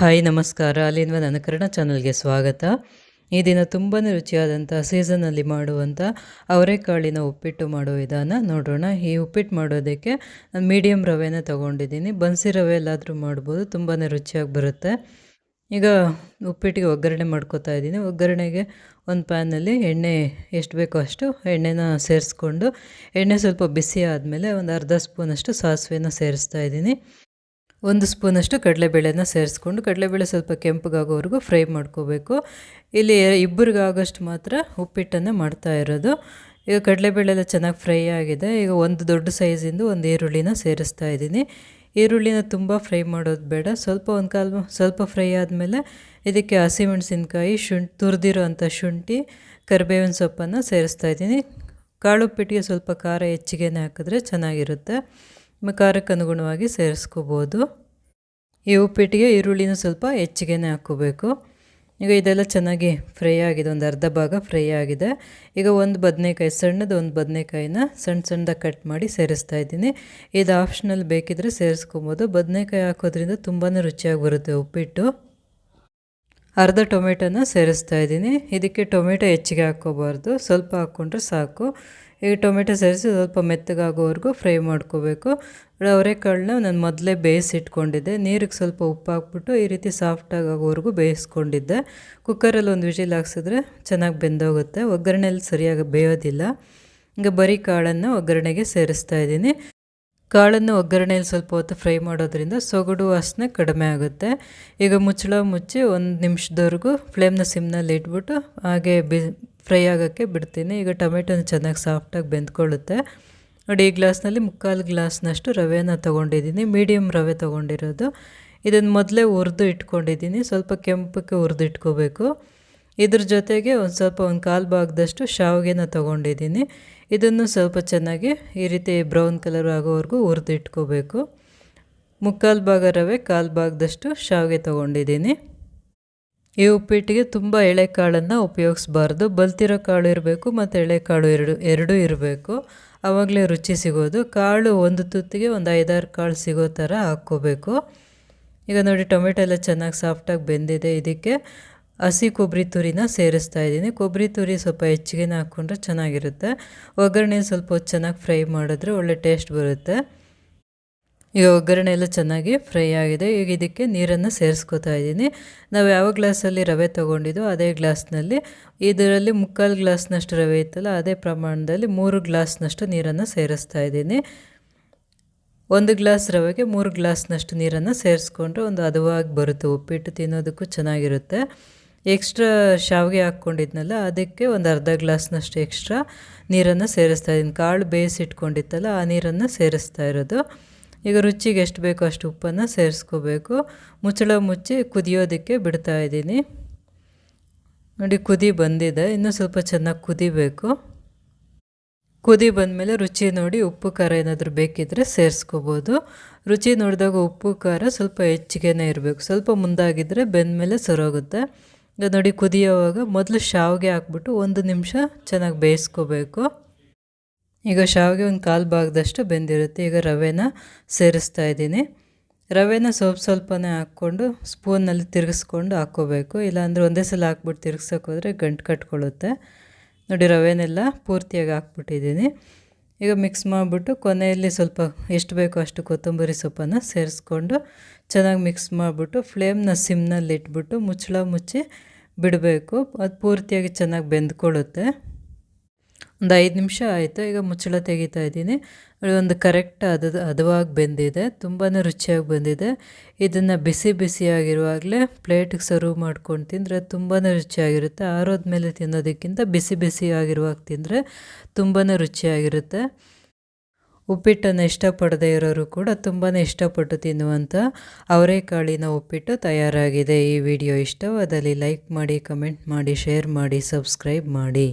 Hi, ನಮಸ್ಕಾರ. ಅಲ್ಲಿಂದ ನನ್ನ ಕನ್ನಡ ಚಾನಲ್ಗೆ ಸ್ವಾಗತ. ಈ ದಿನ ತುಂಬಾ ರುಚಿಯಾದಂಥ ಸೀಸನಲ್ಲಿ ಮಾಡುವಂಥ ಅವರೆಕಾಳಿನ ಉಪ್ಪಿಟ್ಟು ಮಾಡೋ ವಿಧಾನ ನೋಡೋಣ ಈ ಉಪ್ಪಿಟ್ಟು ಮಾಡೋದಕ್ಕೆ ನಾನು ಮೀಡಿಯಮ್ ರವೆನ ತೊಗೊಂಡಿದ್ದೀನಿ. ಬನ್ಸಿ ರವೆ ಎಲ್ಲಾದರೂ ಮಾಡ್ಬೋದು ತುಂಬಾ ರುಚಿಯಾಗಿ ಬರುತ್ತೆ. ಈಗ ಉಪ್ಪಿಟ್ಟಿಗೆ ಒಗ್ಗರಣೆ ಮಾಡ್ಕೋತಾ ಇದ್ದೀನಿ. ಒಗ್ಗರಣೆಗೆ ಒಂದು ಪ್ಯಾನಲ್ಲಿ ಎಣ್ಣೆ ಎಷ್ಟು ಬೇಕೋ ಅಷ್ಟು ಎಣ್ಣೆನ ಸೇರಿಸ್ಕೊಂಡು, ಎಣ್ಣೆ ಸ್ವಲ್ಪ ಬಿಸಿ ಆದಮೇಲೆ ಒಂದು ಅರ್ಧ ಸ್ಪೂನಷ್ಟು ಸಾಸಿವೆನ ಸೇರಿಸ್ತಾ ಇದ್ದೀನಿ. ಒಂದು ಸ್ಪೂನಷ್ಟು ಕಡಲೆಬೇಳೆನ ಸೇರಿಸ್ಕೊಂಡು, ಕಡಲೆಬೇಳೆ ಸ್ವಲ್ಪ ಕೆಂಪಗಾಗೋವರೆಗೂ ಫ್ರೈ ಮಾಡ್ಕೋಬೇಕು. ಇಲ್ಲಿ ಇಬ್ಬರಿಗಾಗೋಷ್ಟು ಮಾತ್ರ ಉಪ್ಪಿಟ್ಟನ್ನು ಮಾಡ್ತಾ ಇರೋದು. ಈಗ ಕಡಲೆಬೇಳೆ ಎಲ್ಲ ಚೆನ್ನಾಗಿ ಫ್ರೈ ಆಗಿದೆ. ಈಗ ಒಂದು ದೊಡ್ಡ ಸೈಜಿಂದು ಒಂದು ಈರುಳ್ಳಿನ ಸೇರಿಸ್ತಾ ಇದ್ದೀನಿ. ಈರುಳ್ಳಿನ ತುಂಬ ಫ್ರೈ ಮಾಡೋದು ಬೇಡ. ಸ್ವಲ್ಪ ಒಂದು ಕಾಲು ಸ್ವಲ್ಪ ಫ್ರೈ ಆದಮೇಲೆ ಇದಕ್ಕೆ ಹಸಿಮೆಣಸಿನ್ಕಾಯಿ, ಶುಂಠಿ, ತುರಿದಿರೋ ಅಂಥ ಶುಂಠಿ, ಕರಿಬೇವಿನ ಸೊಪ್ಪನ್ನು ಸೇರಿಸ್ತಾ ಇದ್ದೀನಿ. ಕಾಳು ಉಪ್ಪಿಟ್ಟಿಗೆ ಸ್ವಲ್ಪ ಖಾರ ಹೆಚ್ಚಿಗೆನೇ ಹಾಕಿದ್ರೆ ಚೆನ್ನಾಗಿರುತ್ತೆ. ಖಾರಕ್ಕೆ ಅನುಗುಣವಾಗಿ ಸೇರಿಸ್ಕೋಬೋದು. ಈ ಉಪ್ಪಿಟ್ಟಿಗೆ ಈರುಳ್ಳಿನೂ ಸ್ವಲ್ಪ ಹೆಚ್ಚಿಗೆನೆ ಹಾಕೋಬೇಕು ಈಗ ಇದೆಲ್ಲ ಚೆನ್ನಾಗಿ ಫ್ರೈ ಆಗಿದೆ, ಒಂದು ಅರ್ಧ ಭಾಗ ಫ್ರೈ ಆಗಿದೆ. ಈಗ ಒಂದು ಬದನೆಕಾಯಿ, ಸಣ್ಣದು ಒಂದು ಬದನೆಕಾಯಿನ ಸಣ್ಣ ಸಣ್ಣದಾಗಿ ಕಟ್ ಮಾಡಿ ಸೇರಿಸ್ತಾ ಇದ್ದೀನಿ. ಇದು ಆಪ್ಷನಲ್ ಬೇಕಿದ್ರೆ ಸೇರಿಸ್ಕೊಬೋದು. ಬದನೆಕಾಯಿ ಹಾಕೋದ್ರಿಂದ ತುಂಬಾ ರುಚಿಯಾಗಿ ಬರುತ್ತೆ ಉಪ್ಪಿಟ್ಟು. ಅರ್ಧ ಟೊಮೆಟೊನ ಸೇರಿಸ್ತಾ ಇದ್ದೀನಿ. ಇದಕ್ಕೆ ಟೊಮೆಟೊ ಹೆಚ್ಚಿಗೆ ಹಾಕ್ಕೋಬಾರ್ದು. ಸ್ವಲ್ಪ ಹಾಕ್ಕೊಂಡ್ರೆ ಸಾಕು. ಈಗ ಟೊಮೆಟೊ ಸೇರಿಸಿ ಸ್ವಲ್ಪ ಮೆತ್ತಗಾಗೋವರೆಗೂ ಫ್ರೈ ಮಾಡ್ಕೋಬೇಕು. ಅವರೆಕಾಳನ್ನ ನಾನು ಮೊದಲೇ ಬೇಯಿಸಿಟ್ಕೊಂಡಿದ್ದೆ. ನೀರಿಗೆ ಸ್ವಲ್ಪ ಉಪ್ಪು ಹಾಕ್ಬಿಟ್ಟು ಈ ರೀತಿ ಸಾಫ್ಟಾಗಿ ಆಗೋವರೆಗೂ ಬೇಯಿಸ್ಕೊಂಡಿದ್ದೆ. ಕುಕ್ಕರಲ್ಲಿ ಒಂದು ವಿಜಿಲ್ ಹಾಕ್ಸಿದ್ರೆ ಚೆನ್ನಾಗಿ ಬೆಂದೋಗುತ್ತೆ. ಒಗ್ಗರಣೆಯಲ್ಲಿ ಸರಿಯಾಗಿ ಬೇಯೋದಿಲ್ಲ. ಈಗ ಬರೀ ಕಾಳನ್ನು ಒಗ್ಗರಣೆಗೆ ಸೇರಿಸ್ತಾ ಇದ್ದೀನಿ. ಕಾಳನ್ನು ಒಗ್ಗರಣೆಯಲ್ಲಿ ಸ್ವಲ್ಪ ಹೊತ್ತು ಫ್ರೈ ಮಾಡೋದ್ರಿಂದ ಸೊಗಡು ವಾಸನೆ ಕಡಿಮೆ ಆಗುತ್ತೆ. ಈಗ ಮುಚ್ಚಳ ಮುಚ್ಚಿ ಒಂದು ನಿಮಿಷದವರೆಗೂ ಫ್ಲೇಮ್ನ ಸಿಮ್ನಲ್ಲಿ ಇಟ್ಬಿಟ್ಟು ಹಾಗೆ ಬಿ ಫ್ರೈ ಆಗೋಕ್ಕೆ ಬಿಡ್ತೀನಿ. ಈಗ ಟೊಮೆಟೊನ ಚೆನ್ನಾಗಿ ಸಾಫ್ಟಾಗಿ ಬೆಂದ್ಕೊಳ್ಳುತ್ತೆ. ನೋಡಿ, ಈ ಗ್ಲಾಸ್ನಲ್ಲಿ ಮುಕ್ಕಾಲು ಗ್ಲಾಸ್ನಷ್ಟು ರವೆನ ತೊಗೊಂಡಿದ್ದೀನಿ. ಮೀಡಿಯಮ್ ರವೆ ತೊಗೊಂಡಿರೋದು. ಇದನ್ನು ಮೊದಲೇ ಹುರಿದು ಇಟ್ಕೊಂಡಿದ್ದೀನಿ. ಸ್ವಲ್ಪ ಕೆಂಪಕ್ಕೆ ಹುರಿದು ಇಟ್ಕೋಬೇಕು. ಇದ್ರ ಜೊತೆಗೆ ಒಂದು ಸ್ವಲ್ಪ ಒಂದು ಕಾಲು ಭಾಗದಷ್ಟು ಶಾವಿಗೆನ ತೊಗೊಂಡಿದ್ದೀನಿ. ಇದನ್ನು ಸ್ವಲ್ಪ ಚೆನ್ನಾಗಿ ಈ ರೀತಿ ಬ್ರೌನ್ ಕಲರ್ ಆಗೋವರೆಗೂ ಹುರಿದು ಇಟ್ಕೋಬೇಕು. ಮುಕ್ಕಾಲು ಭಾಗ ರವೆ, ಕಾಲು ಭಾಗದಷ್ಟು ಶಾವಿಗೆ ತೊಗೊಂಡಿದ್ದೀನಿ. ಈ ಉಪ್ಪಿಟ್ಟಿಗೆ ತುಂಬ ಎಳೆಕಾಳನ್ನು ಉಪಯೋಗಿಸ್ಬಾರ್ದು. ಬಲ್ತಿರೋ ಕಾಳು ಇರಬೇಕು ಮತ್ತು ಎಳೆಕಾಳು ಎರಡು, ಎರಡೂ ಇರಬೇಕು. ಆವಾಗಲೇ ರುಚಿ ಸಿಗೋದು. ಕಾಳು ಒಂದು ತುತ್ತಿಗೆ ಒಂದು ಐದಾರು ಕಾಳು ಸಿಗೋ ಥರ ಹಾಕ್ಕೋಬೇಕು. ಈಗ ನೋಡಿ, ಟೊಮೆಟೊ ಎಲ್ಲ ಚೆನ್ನಾಗಿ ಸಾಫ್ಟಾಗಿ ಬೆಂದಿದೆ. ಇದಕ್ಕೆ ಹಸಿ ಕೊಬ್ಬರಿ ತುರಿನ ಸೇರಿಸ್ತಾ ಇದ್ದೀನಿ. ಕೊಬ್ಬರಿ ತುರಿ ಸ್ವಲ್ಪ ಹೆಚ್ಚಿಗೆನೇ ಹಾಕ್ಕೊಂಡ್ರೆ ಚೆನ್ನಾಗಿರುತ್ತೆ. ಒಗ್ಗರಣೆ ಸ್ವಲ್ಪ ಚೆನ್ನಾಗಿ ಫ್ರೈ ಮಾಡಿದ್ರೆ ಒಳ್ಳೆ ಟೇಸ್ಟ್ ಬರುತ್ತೆ. ಈಗ ಒಗ್ಗರಣೆ ಎಲ್ಲ ಚೆನ್ನಾಗಿ ಫ್ರೈ ಆಗಿದೆ. ಈಗ ಇದಕ್ಕೆ ನೀರನ್ನು ಸೇರಿಸ್ಕೊತಾ ಇದ್ದೀನಿ. ನಾವು ಯಾವ ಗ್ಲಾಸಲ್ಲಿ ರವೆ ತೊಗೊಂಡಿದ್ದೋ ಅದೇ ಗ್ಲಾಸ್ನಲ್ಲಿ. ಇದರಲ್ಲಿ ಮುಕ್ಕಾಲು ಗ್ಲಾಸ್ನಷ್ಟು ರವೆ ಇತ್ತಲ್ಲ, ಅದೇ ಪ್ರಮಾಣದಲ್ಲಿ ಮೂರು ಗ್ಲಾಸ್ನಷ್ಟು ನೀರನ್ನು ಸೇರಿಸ್ತಾ ಇದ್ದೀನಿ. ಒಂದು ಗ್ಲಾಸ್ ರವೆಗೆ ಮೂರು ಗ್ಲಾಸ್ನಷ್ಟು ನೀರನ್ನು ಸೇರಿಸ್ಕೊಂಡ್ರೆ ಒಂದು ಹದವಾಗಿ ಬರುತ್ತೆ. ಉಪ್ಪಿಟ್ಟು ತಿನ್ನೋದಕ್ಕೂ ಚೆನ್ನಾಗಿರುತ್ತೆ. ಎಕ್ಸ್ಟ್ರಾ ಶಾವಿಗೆ ಹಾಕ್ಕೊಂಡಿದ್ನಲ್ಲ, ಅದಕ್ಕೆ ಒಂದು ಅರ್ಧ ಗ್ಲಾಸ್ನಷ್ಟು ಎಕ್ಸ್ಟ್ರಾ ನೀರನ್ನು ಸೇರಿಸ್ತಾ ಇದ್ದೀನಿ. ಕಾಳು ಬೇಯಿಸಿಟ್ಕೊಂಡಿತ್ತಲ್ಲ, ಆ ನೀರನ್ನು ಸೇರಿಸ್ತಾ ಇರೋದು. ಈಗ ರುಚಿಗೆ ಎಷ್ಟು ಬೇಕೋ ಅಷ್ಟು ಉಪ್ಪನ್ನು ಸೇರಿಸ್ಕೋಬೇಕು. ಮುಚ್ಚಳ ಮುಚ್ಚಿ ಕುದಿಯೋದಕ್ಕೆ ಬಿಡ್ತಾ ಇದ್ದೀನಿ. ನೋಡಿ, ಕುದಿ ಬಂದಿದೆ. ಇನ್ನೂ ಸ್ವಲ್ಪ ಚೆನ್ನಾಗಿ ಕುದಿಬೇಕು. ಕುದಿ ಬಂದಮೇಲೆ ರುಚಿ ನೋಡಿ, ಉಪ್ಪು ಖಾರ ಏನಾದರೂ ಬೇಕಿದ್ದರೆ ಸೇರಿಸ್ಕೋಬೋದು. ರುಚಿ ನೋಡಿದಾಗ ಉಪ್ಪು ಖಾರ ಸ್ವಲ್ಪ ಹೆಚ್ಚಿಗೆನೇ ಇರಬೇಕು. ಸ್ವಲ್ಪ ಮುಂದಾಗಿದ್ದರೆ ಬೆಂದಮೇಲೆ ಸರೋಗುತ್ತೆ. ಈಗ ನೋಡಿ, ಕುದಿಯೋವಾಗ ಮೊದಲು ಶಾವಿಗೆ ಹಾಕ್ಬಿಟ್ಟು ಒಂದು ನಿಮಿಷ ಚೆನ್ನಾಗಿ ಬೇಯಿಸ್ಕೋಬೇಕು. ಈಗ ಶಾವಿಗೆ ಒಂದು ಕಾಲು ಭಾಗದಷ್ಟು ಬೆಂದಿರುತ್ತೆ. ಈಗ ರವೆನ ಸೇರಿಸ್ತಾ ಇದ್ದೀನಿ. ರವೆನ ಸ್ವಲ್ಪ ಸ್ವಲ್ಪನೇ ಹಾಕ್ಕೊಂಡು ಸ್ಪೂನಲ್ಲಿ ತಿರುಗಿಸ್ಕೊಂಡು ಹಾಕ್ಕೋಬೇಕು. ಇಲ್ಲಾಂದರೆ ಒಂದೇ ಸಲ ಹಾಕ್ಬಿಟ್ಟು ತಿರುಗ್ಸೋಕೆ ಹೋದರೆ ಗಂಟು ಕಟ್ಕೊಳ್ಳುತ್ತೆ. ನೋಡಿ, ರವೆನೆಲ್ಲ ಪೂರ್ತಿಯಾಗಿ ಹಾಕ್ಬಿಟ್ಟಿದ್ದೀನಿ. ಈಗ ಮಿಕ್ಸ್ ಮಾಡಿಬಿಟ್ಟು ಕೊನೆಯಲ್ಲಿ ಸ್ವಲ್ಪ ಎಷ್ಟು ಬೇಕೋ ಅಷ್ಟು ಕೊತ್ತಂಬರಿ ಸೊಪ್ಪನ್ನು ಸೇರಿಸ್ಕೊಂಡು ಚೆನ್ನಾಗಿ ಮಿಕ್ಸ್ ಮಾಡಿಬಿಟ್ಟು ಫ್ಲೇಮ್ನ ಸಿಮ್ನಲ್ಲಿ ಇಟ್ಬಿಟ್ಟು ಮುಚ್ಚಳ ಮುಚ್ಚಿ ಬಿಡಬೇಕು. ಅದು ಪೂರ್ತಿಯಾಗಿ ಚೆನ್ನಾಗಿ ಬೆಂದ್ಕೊಳ್ಳುತ್ತೆ. ಒಂದು ಐದು ನಿಮಿಷ ಆಯಿತು, ಈಗ ಮುಚ್ಚಳ ತೆಗಿತಾ ಇದ್ದೀನಿ. ಒಂದು ಕರೆಕ್ಟ್ ಅದು ಹದವಾಗಿ ಬೆಂದಿದೆ ತುಂಬಾ ರುಚಿಯಾಗಿ ಬಂದಿದೆ. ಇದನ್ನು ಬಿಸಿ ಬಿಸಿಯಾಗಿರುವಾಗಲೇ ಪ್ಲೇಟಿಗೆ ಸರ್ವ್ ಮಾಡ್ಕೊಂಡು ತಿಂದರೆ ತುಂಬಾ ರುಚಿಯಾಗಿರುತ್ತೆ. ಆರೋದ ಮೇಲೆ ತಿನ್ನೋದಕ್ಕಿಂತ ಬಿಸಿ ಬಿಸಿ ಆಗಿರುವಾಗ ತಿಂದರೆ ತುಂಬಾ ರುಚಿಯಾಗಿರುತ್ತೆ. ಉಪ್ಪಿಟ್ಟನ್ನು ಇಷ್ಟಪಡದೇ ಇರೋರು ಕೂಡ ತುಂಬಾ ಇಷ್ಟಪಟ್ಟು ತಿನ್ನುವಂಥ ಅವರೆಕಾಳಿನ ಉಪ್ಪಿಟ್ಟು ತಯಾರಾಗಿದೆ. ಈ ವಿಡಿಯೋ ಇಷ್ಟವಾದಲ್ಲಿ ಲೈಕ್ ಮಾಡಿ, ಕಮೆಂಟ್ ಮಾಡಿ, ಶೇರ್ ಮಾಡಿ, ಸಬ್ಸ್ಕ್ರೈಬ್ ಮಾಡಿ.